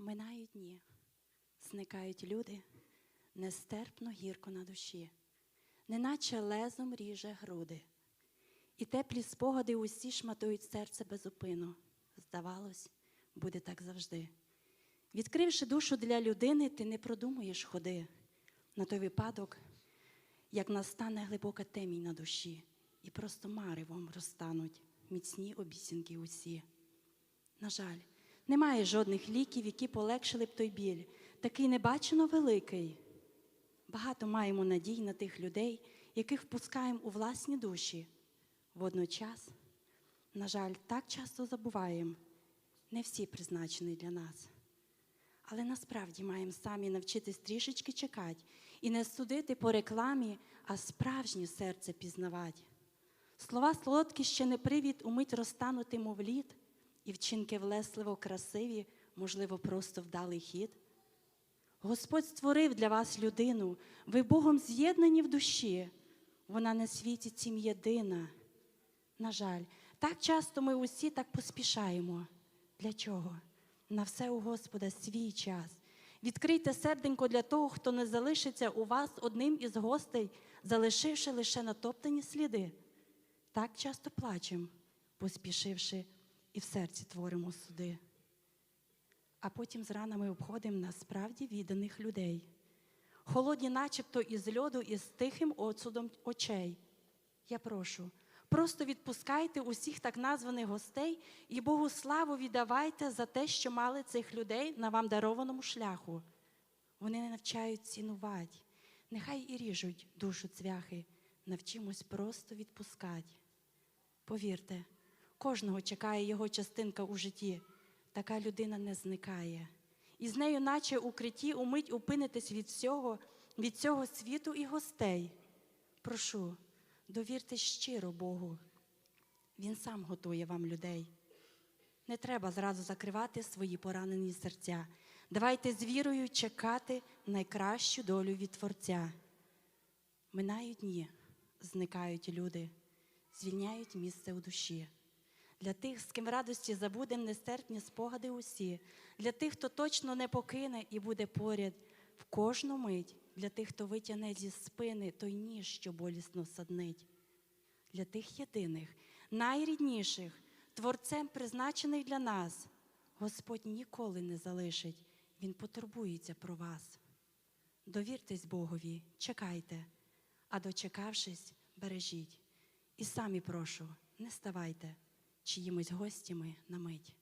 Минають дні, зникають люди, нестерпно гірко на душі, неначе лезом ріже груди, і теплі спогади усі шматують серце безупину. Здавалось, буде так завжди. Відкривши душу для людини, ти не продумуєш ходи на той випадок, як настане глибока темінь на душі, і просто маревом розтануть міцні обіцянки усі. На жаль, немає жодних ліків, які полегшили б той біль, такий небачено великий. Багато маємо надій на тих людей, яких впускаємо у власні душі. Водночас, на жаль, так часто забуваємо, не всі призначені для нас. Але насправді маємо самі навчитись трішечки чекати і не судити по рекламі, а справжнє серце пізнавати. Слова солодкі ще не привід умить розтанути, мов лід, і вчинки влесливо красиві, можливо, просто вдалий хід. Господь створив для вас людину, ви Богом з'єднані в душі. Вона на світі цім єдина. На жаль, так часто ми усі так поспішаємо. Для чого? На все у Господа свій час. Відкрийте серденько для того, хто не залишиться у вас одним із гостей, залишивши лише натоптані сліди. Так часто плачемо, поспішивши, і в серці творимо суди. А потім з ранами обходимо насправді відданих людей. Холодні, начебто із льоду, із тихим оцудом очей. Я прошу, просто відпускайте усіх так названих гостей і Богу славу віддавайте за те, що мали цих людей на вам дарованому шляху. Вони не навчають цінувати. Нехай і ріжуть душу цвяхи, навчимось просто відпускати. Повірте, кожного чекає його частинка у житті. Така людина не зникає. І з нею, наче укритті, умить упинитесь від всього, від цього світу і гостей. Прошу, довіртесь щиро Богу. Він сам готує вам людей. Не треба зразу закривати свої поранені серця. Давайте з вірою чекати найкращу долю від Творця. Минають дні, зникають люди, звільняють місце у душі. Для тих, з ким радості забудем нестерпні спогади усі, для тих, хто точно не покине і буде поряд в кожну мить, для тих, хто витягне зі спини той ніж, що болісно саднить, для тих єдиних, найрідніших, творцем призначених для нас, Господь ніколи не залишить, Він потурбується про вас. Довіртесь Богові, чекайте, а дочекавшись, бережіть. І самі прошу, не ставайте чиїмось гостями на мить.